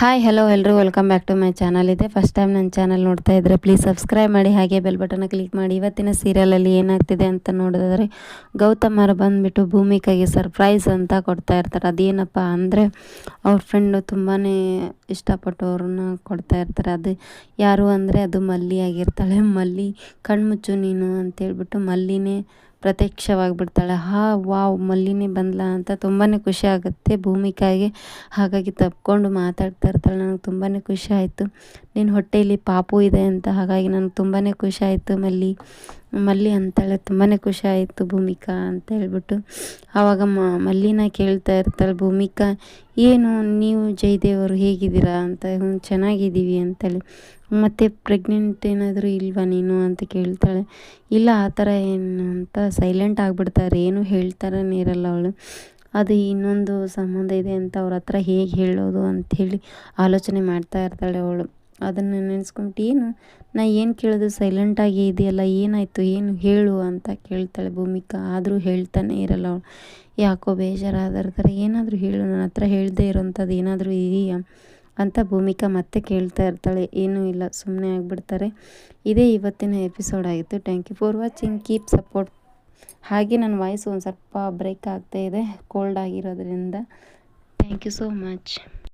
Hi hello ಎಲ್ಲರೂ welcome back to my channel ಇದೆ first time ನನ್ನ ಚಾನಲ್ ನೋಡ್ತಾ ಇದ್ದರೆ ಪ್ಲೀಸ್ ಸಬ್ಸ್ಕ್ರೈಬ್ ಮಾಡಿ, ಹಾಗೆ ಬೆಲ್ ಬಟನ್ನ ಕ್ಲಿಕ್ ಮಾಡಿ. ಇವತ್ತಿನ ಸೀರಿಯಲಲ್ಲಿ ಏನಾಗ್ತಿದೆ ಅಂತ ನೋಡಿದ್ರೆ ಗೌತಮರು ಬಂದುಬಿಟ್ಟು ಭೂಮಿಕಾಗೆ ಸರ್ಪ್ರೈಸ್ ಅಂತ ಕೊಡ್ತಾ ಇರ್ತಾರೆ. ಅದೇನಪ್ಪ ಅಂದರೆ, ಅವ್ರ ಫ್ರೆಂಡು ತುಂಬಾ ಇಷ್ಟಪಟ್ಟವ್ರನ್ನ ಕೊಡ್ತಾ ಇರ್ತಾರೆ. ಅದು ಯಾರು ಅಂದರೆ, ಅದು ಮಲ್ಲಿ ಆಗಿರ್ತಾಳೆ. ಮಲ್ಲಿ ಕಣ್ಮುಚ್ಚು ನೀನು ಅಂತೇಳ್ಬಿಟ್ಟು ಮಲ್ಲಿನೇ ಪ್ರತ್ಯಕ್ಷವಾಗಿಬಿಡ್ತಾಳೆ. ಹಾ, ವಾವ್, ಮಲ್ಲಿನಿ ಬಂದ್ಲಾ ಅಂತ ತುಂಬಾ ಖುಷಿ ಆಗುತ್ತೆ ಭೂಮಿಕಾಗೆ. ಹಾಗಾಗಿ ತಪ್ಕೊಂಡು ಮಾತಾಡ್ತಾ ಇರ್ತಾಳೆ. ನನಗೆ ತುಂಬಾ ಖುಷಿ ಆಯಿತು. ನಿನ್ನ ಹೊಟ್ಟೆಯಲ್ಲಿ ಪಾಪು ಇದೆ ಅಂತ. ಹಾಗಾಗಿ ನನಗೆ ತುಂಬಾ ಖುಷಿ ಆಯಿತು ಮಲ್ಲಿ. ಮಲ್ಲಿ ಅಂತಾಳೆ ತುಂಬಾ ಖುಷಿ ಆಯಿತು ಭೂಮಿಕಾ ಅಂತ ಹೇಳ್ಬಿಟ್ಟು. ಆವಾಗ ಮಲ್ಲಿನ ಕೇಳ್ತಾ ಇರ್ತಾಳೆ, ಭೂಮಿಕಾ, ಏನು ನೀವು ಜಯದೇವರು ಹೇಗಿದ್ದೀರಾ ಅಂತ. ಹ್ಞೂ ಚೆನ್ನಾಗಿದ್ದೀವಿ ಅಂತೇಳಿ. ಮತ್ತು ಪ್ರೆಗ್ನೆಂಟ್ ಏನಾದರೂ ಇಲ್ವಾ ನೀನು ಅಂತ ಕೇಳ್ತಾಳೆ. ಇಲ್ಲ, ಆ ಥರ ಏನು ಅಂತ ಸೈಲೆಂಟ್ ಆಗಿಬಿಡ್ತಾರೆ. ಏನು ಹೇಳ್ತಾರನೇ ಇರಲ್ಲ ಅವಳು. ಅದು ಇನ್ನೊಂದು ಸಂಬಂಧ ಇದೆ ಅಂತ ಅವ್ರ ಹತ್ರ ಹೇಗೆ ಹೇಳೋದು ಅಂಥೇಳಿ ಆಲೋಚನೆ ಮಾಡ್ತಾ ಇರ್ತಾಳೆ ಅವಳು. ಅದನ್ನು ನೆನೆಸ್ಕೊಂಬಿಟ್ಟು, ಏನು? ನಾ ಏನು ಕೇಳಿದ್ರು ಸೈಲೆಂಟಾಗಿ ಇದೆಯಲ್ಲ, ಏನಾಯಿತು? ಏನು? ಹೇಳು ಅಂತ ಕೇಳ್ತಾಳೆ ಭೂಮಿಕಾ. ಆದರೂ ಹೇಳ್ತಾನೆ ಇರಲ್ಲ ಅವಳು. ಯಾಕೋ ಬೇಜಾರಾದಿರ್ತಾರೆ ಏನಾದರೂ ಹೇಳು ನನ್ನ ಹತ್ರ ಹೇಳದೇ ಇರೋಂಥದ್ದು ಏನಾದರೂ ಇದೆಯಾ? ಅಂತ ಭೂಮಿಕಾ ಮತ್ತೆ ಕೇಳ್ತಾ ಇರ್ತಾಳೆ. ಏನೂ ಇಲ್ಲ ಸುಮ್ಮನೆ ಆಗಿಬಿಡ್ತಾರೆ. ಇದೇ ಇವತ್ತಿನ ಎಪಿಸೋಡ್ ಆಗಿತ್ತು. Thank you for watching keep support ಹಾಗೆ ನನ್ನ ವಾಯ್ಸ್ ಒಂದು ಸ್ವಲ್ಪ ಬ್ರೇಕ್ ಆಗ್ತಾಯಿದೆ ಕೋಲ್ಡ್ ಆಗಿರೋದ್ರಿಂದ. Thank you so much